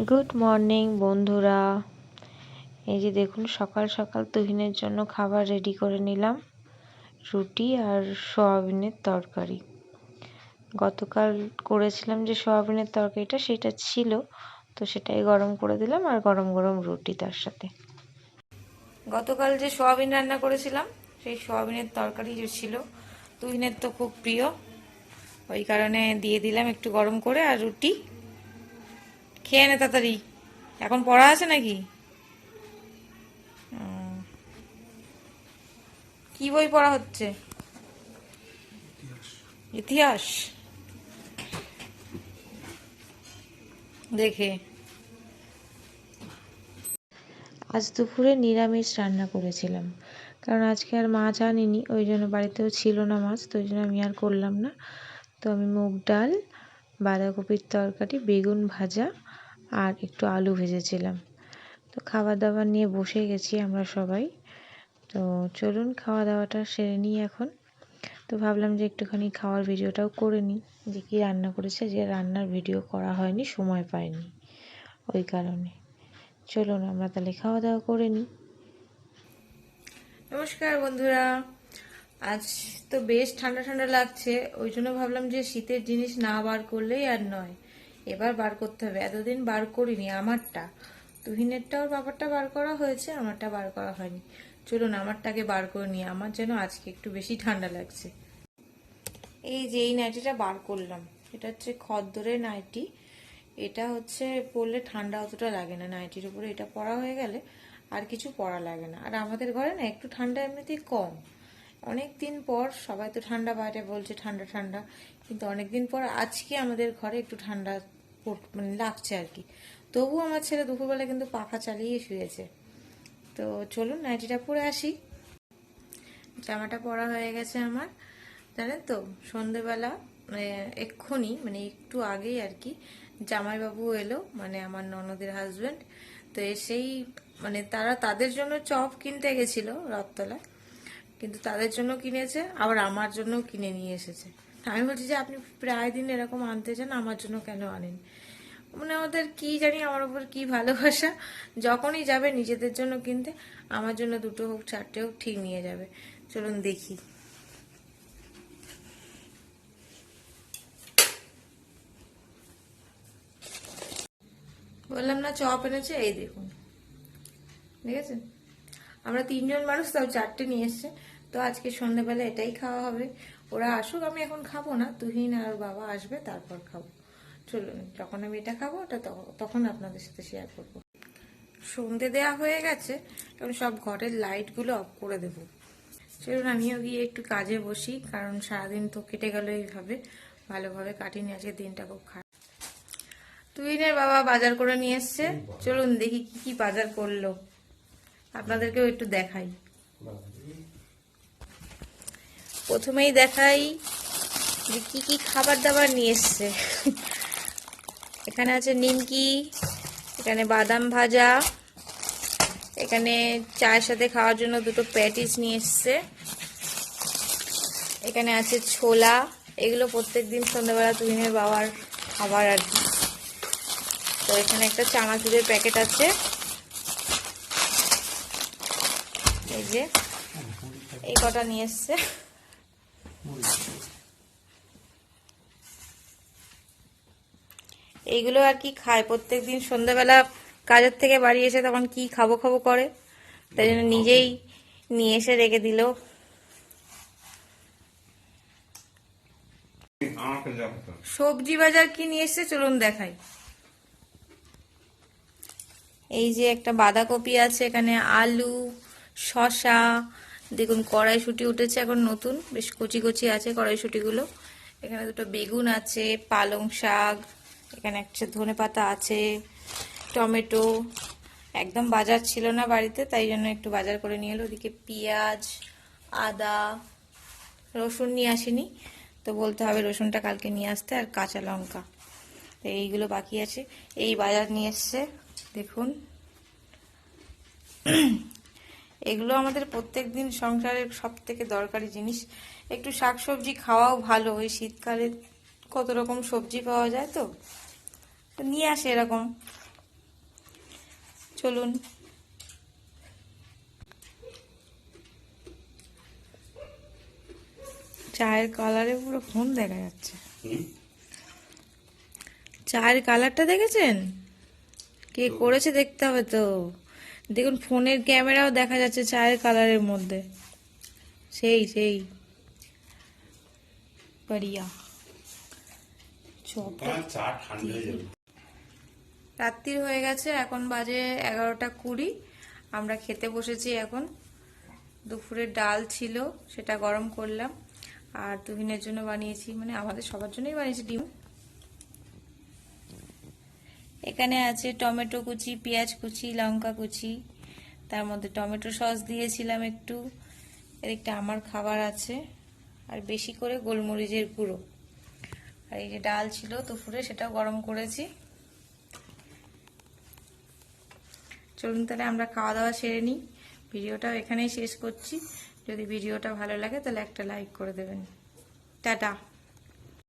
Good morning বন্ধুরা। এই যে দেখুন, সকাল সকাল তুহিনের জন্য খাবার রেডি করে নিলাম। রুটি আর সয়াবিনের তরকারি। গতকাল করেছিলাম যে সয়াবিনের তরকারিটা, সেটা ছিল। তো সেটাই গরম করে দিলাম আর গরম গরম রুটি তার সাথে। গতকাল যে সয়াবিন রান্না করেছিলাম, সেই সয়াবিনের তরকারি যে ছিল, তুহিনের তো খুব প্রিয়। ওই কারণে দিয়ে দিলাম একটু গরম করে আর রুটি। খেয়ে নে তাড়াতাড়ি। এখন পড়া আছে নাকি? কি বই পড়া হচ্ছে? ইতিহাস। দেখে। আজ দুপুরে নিরামিষ রান্না করেছিলাম। কারণ আজকে আর মাছ আনিনি ওই জন্য বাড়িতেও ছিল না মাছ, তো ওই জন্য আমি আর করলাম না। তো আমি মুগ ডাল, বাঁধাকপির তরকারি, বেগুন ভাজা আর একটু আলু ভেজেছিলাম। তো খাবার দাবার নিয়ে বসে গেছি আমরা সবাই। তো চলুন খাওয়া দাওয়াটা সেরে নিই এখন। তো ভাবলাম যে একটুখানি খাওয়ার ভিডিওটাও করে নিই। যে কী রান্না করেছে, যে রান্নার ভিডিও করা হয়নি, সময় পাইনি ওই কারণে। চলুন, আমরা তাহলে খাওয়া দাওয়া করে নিই। নমস্কার বন্ধুরা। আজ তো বেশ ঠান্ডা ঠান্ডা লাগছে, ওই জন্য ভাবলাম যে শীতের জিনিস না বার করলেই আর নয়। এবার বার করতে হবে। এতদিন বার করিনি, আমারটা। তুহিনেরটা ওর বাবারটা বার করা হয়েছে, আমারটা বার করা হয়নি। চলুন, আমারটাকে বার করে নিই। আমার যেন আজকে একটু বেশি ঠান্ডা লাগছে। এই যে, এই নাইটিটা বার করলাম। এটা হচ্ছে খদ্দরের নাইটি। এটা হচ্ছে, পরলে ঠান্ডা অতটা লাগে না। নাইটির উপরে এটা পরা হয়ে গেলে আর কিছু পরা লাগে না। আর আমাদের ঘরে না, একটু ঠান্ডা এমনিতেই কম। অনেক দিন পর, সবাই তো ঠান্ডা বাইরে বলছে ঠান্ডা ঠান্ডা, কিন্তু অনেক দিন পর আজকে আমাদের ঘরে একটু ঠান্ডা মানে লাগছে আর কি। তবুও আমার ছেলে দুপুরবেলা কিন্তু পাখা চালিয়ে শুয়েছে। তো চলুন, নাইটিটা পরে আসি। জামাটা পরা হয়ে গেছে আমার। জানেন তো, সন্ধেবেলা মানে এক্ষুনি মানে একটু আগেই আর কি, জামাইবাবু এলো মানে আমার ননদের হাজবেন্ড তো এসেই মানে তারা তাদের জন্য চপ কিনতে গেছিল রথতলায় কিন্তু তাদের জন্য কিনেছে, আবার আমার জন্য কিনে নিয়ে এসেছে। আমি বলছি যে, আপনি প্রায় দিন এরকম আনতে চান, আমার জন্য কেন আনেন? মানে ওদের কি জানি আমার উপর কি ভালোবাসা। যখনই যাবে নিজেদের জন্য কিনতে, আমার জন্য দুটো হোক, চারটে হোক, ঠিক নিয়ে যাবে। চলুন দেখি। বললাম, না, চপ এনেছে, এই দেখুন। ঠিক আছে? আমরা তিনজন মানুষ, তাও চারটে নিয়ে এসছে। তো আজকে সন্ধ্যাবেলা এটাই খাওয়া হবে। ওরা আসুক আমি এখন খাব না। তুহিন আর বাবা আসবে তারপর খাব। চলুন যখন আমি এটা খাব ওটা তখ- তখন আপনাদের সাথে শেয়ার করব। সন্ধে দেয়া হয়ে গেছে এখন সব ঘরের লাইটগুলো অফ করে দেব। চলুন আমিও গিয়ে একটু কাজে বসি কারণ সারাদিন তো কেটে গেল এইভাবে। ভালোভাবে কাটিনি আজকে দিনটা খুব খারাপ। তুহিনের বাবা বাজার করে নিয়ে এসছে। চলুন দেখি কি কি বাজার করল। আপনাদেরকেও একটু দেখাই। প্রথমেই দেখাই যে কি কি খাবার দাবার নিয়ে এসছে। এখানে আছে নিমকি, এখানে বাদাম ভাজা, এখানে চায়ের সাথে খাওয়ার জন্য দুটো প্যাটিস নিয়ে এসছে। এখানে আছে ছোলা, এগুলো প্রত্যেক দিন সন্ধ্যাবেলা তুহিনের বাবার খাবার আর কি। তো এখানে একটা চানাচুরের প্যাকেট আছে। এই যে, এই কটা নিয়ে এসছে। এইগুলো আর কি খায় প্রত্যেক দিন সন্ধ্যাবেলা কাজের থেকে বাড়ি এসে তখন কি খাব খাব করে। তাই জন্য নিজেই নিয়ে এসে রেখে দিল। সবজি বাজার কি নিয়ে এসছে চলুন দেখাই। এই যে একটা বাঁধাকপি আছে, এখানে আলু, শসা দেখুন, কড়াইশুটি উঠেছে এখন নতুন, বেশ কচি কচি আছে কড়াইশুটিগুলো। এখানে দুটো বেগুন আছে, পালং শাক, এখানে একটা ধনে পাতা আছে, টমেটো। একদম বাজার ছিল না বাড়িতে, তাই জন্য একটু বাজার করে নিয়ে এলো। ওদিকে পেঁয়াজ, আদা, রসুন নিয়ে আসেনি, তো বলতে হবে রসুনটা কালকে নিয়ে আসতে আর কাঁচা লঙ্কা। তো এইগুলো বাকি আছে। এই বাজার নিয়ে এসছে, দেখুন। এগুলো আমাদের প্রত্যেক দিন সংসারের সব থেকে দরকারি জিনিস। একটু শাকসবজি খাওয়াও ভালো ওই শীতকালে কত রকম সবজি পাওয়া যায় তো। তো নিয়ে আসে এরকম। চলুন। চায়ের কালারে পুরো ফোন দেখা যাচ্ছে। চায়ের কালারটা দেখেছেন? কে করেছে দেখতে হবে তো। দেখুন ফোনের ক্যামেরাও দেখা যাচ্ছে চায়ের কালারের মধ্যে। সেই সেই। যাবে। রাত্রির হয়ে গেছে এখন বাজে এগারোটা কুড়ি। আমরা খেতে বসেছি এখন। দুপুরের ডাল ছিল সেটা গরম করলাম। আর তুহিনের জন্য বানিয়েছি মানে আমাদের সবার জন্যই বানিয়েছি ডিম। এখানে আছে টমেটো কুচি, পেঁয়াজ কুচি, লঙ্কা কুচি। তার মধ্যে টমেটো সস দিয়েছিলাম একটু। এদিকটা আমার খাবার আছে। আর বেশি করে গোলমরিচের গুঁড়ো। আর এই যে ডাল ছিল দুপুরে, সেটাও গরম করেছি। চলুন তাহলে আমরা খাওয়া দাওয়া সেরে নিই। ভিডিওটাও এখানেই শেষ করছি। যদি ভিডিওটা ভালো লাগে তাহলে একটা লাইক করে দেবেন। টাটা।